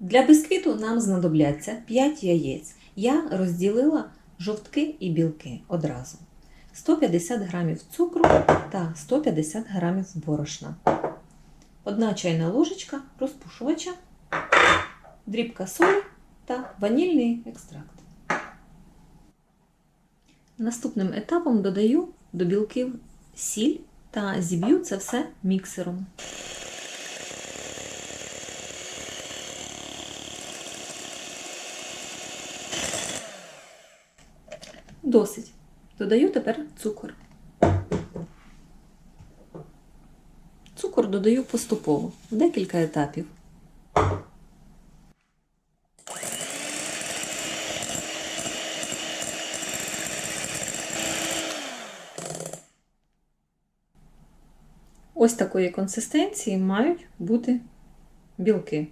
Для бисквіту нам знадобляться 5 яєць. Я розділила жовтки і білки одразу. 150 г цукру та 150 г борошна. Одна чайна ложечка розпушувача, дрібка солі та ванільний екстракт. Наступним етапом додаю до білків сіль та зіб'ю це все міксером. Досить. Додаю тепер цукор. Цукор додаю поступово, в декілька етапів. Ось такої консистенції мають бути білки.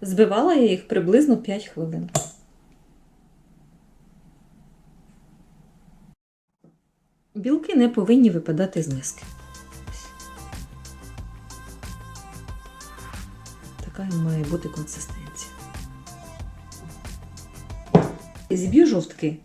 Збивала я їх приблизно 5 хвилин. Білки не повинні випадати з миски. Така має бути консистенція. Зіб'ю жовтки.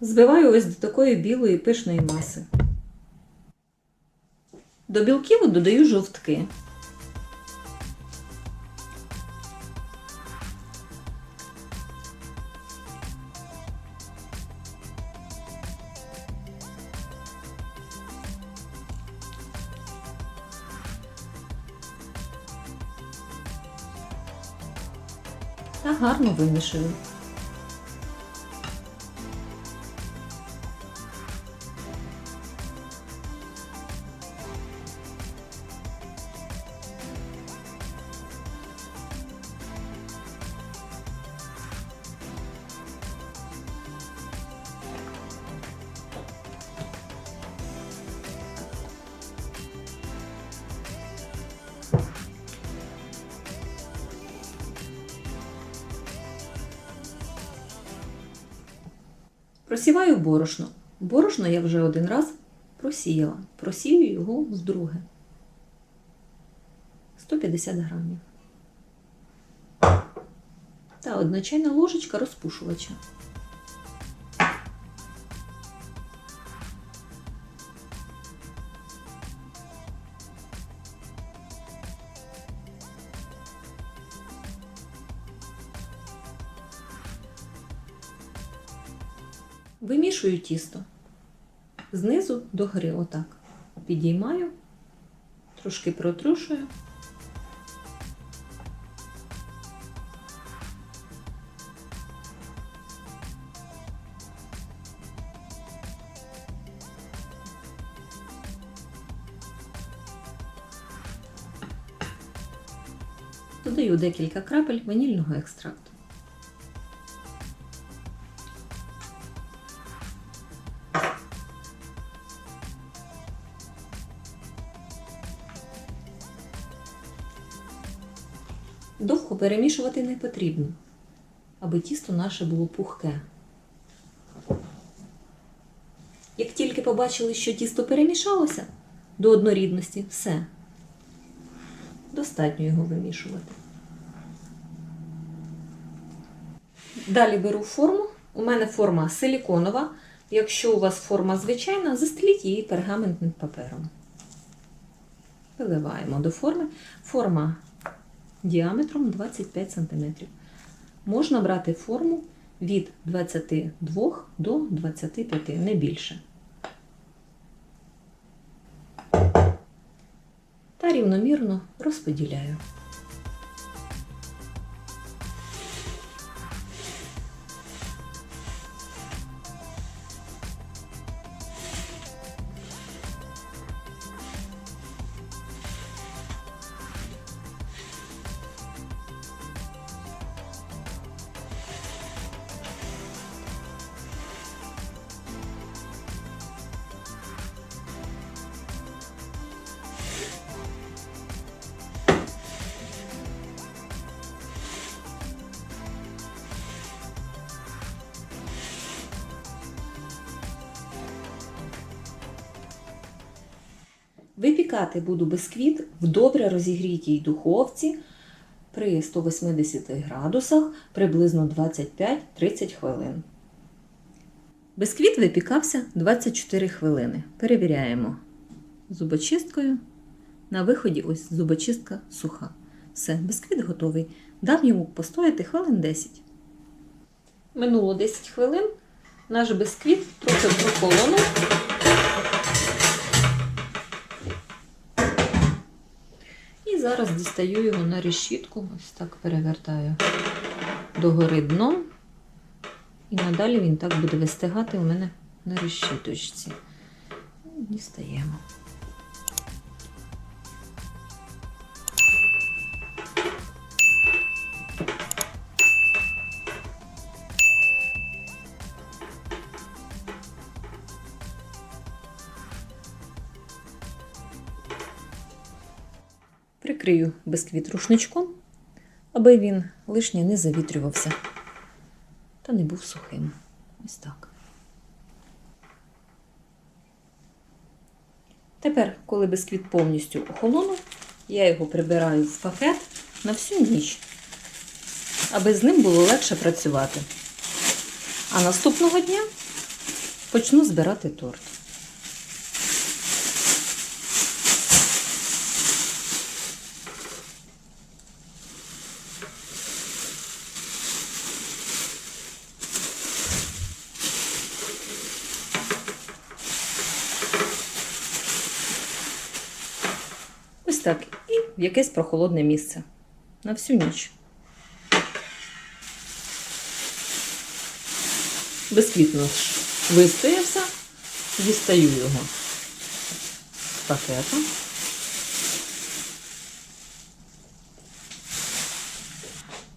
Збиваю ось до такої білої пишної маси. До білків додаю жовтки. Та гарно вимішую. Просіваю борошно. Борошно я вже один раз просіяла. Просію його вдруге. 150 грамів. Та одна чайна ложечка розпушувача. Вимішую тісто знизу до гори, отак. Підіймаю, трошки протрушую. Додаю декілька крапель ванільного екстракту. Довго перемішувати не потрібно, аби тісто наше було пухке. Як тільки побачили, що тісто перемішалося до однорідності, все. Достатньо його вимішувати. Далі беру форму. У мене форма силіконова. Якщо у вас форма звичайна, застеліть її пергаментним папером. Виливаємо до форми. Форма діаметром 25 см. Можна брати форму від 22 до 25, не більше. Та рівномірно розподіляю. Випікати буду бисквіт в добре розігрітій духовці при 180 градусах приблизно 25-30 хвилин. Бисквіт випікався 24 хвилини. Перевіряємо зубочисткою. На виході ось зубочистка суха. Все, бисквіт готовий. Дам йому постояти хвилин 10. Минуло 10 хвилин. Наш бисквіт трохи прохолонув. Зараз дістаю його на решітку. Ось так перевертаю догори дном. І надалі він так буде вистигати у мене на решіточці. Дістаємо. Прикрию бисквіт рушничком, аби він лишнє не завітрювався та не був сухим. Ось так. Тепер, коли бисквіт повністю охолонув, я його прибираю в пакет на всю ніч, аби з ним було легше працювати. А наступного дня почну збирати торт. Так. І в якесь прохолодне місце. На всю ніч. Бисквіт наш вистоявся. Дістаю його з пакета.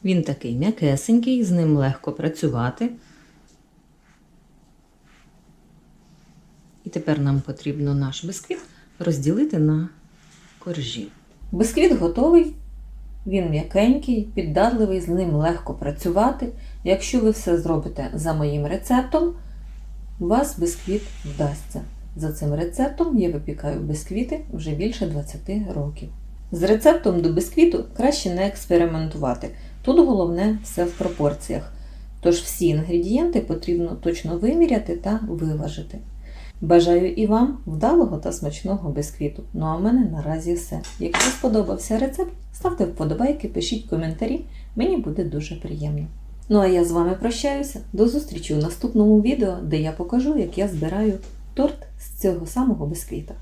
Він такий м'якесенький, з ним легко працювати. І тепер нам потрібно наш бисквіт розділити на коржі. Бисквіт готовий, він м'якенький, піддатливий, з ним легко працювати. Якщо ви все зробите за моїм рецептом, вас бисквіт вдасться. За цим рецептом я випікаю бисквіти вже більше 20 років. З рецептом до бисквіту краще не експериментувати. Тут головне все в пропорціях. Тож всі інгредієнти потрібно точно виміряти та виважити. Бажаю і вам вдалого та смачного бисквіту. Ну а в мене наразі все. Якщо сподобався рецепт, ставте вподобайки, пишіть коментарі, мені буде дуже приємно. Ну а я з вами прощаюся. До зустрічі у наступному відео, де я покажу, як я збираю торт з цього самого бисквіта.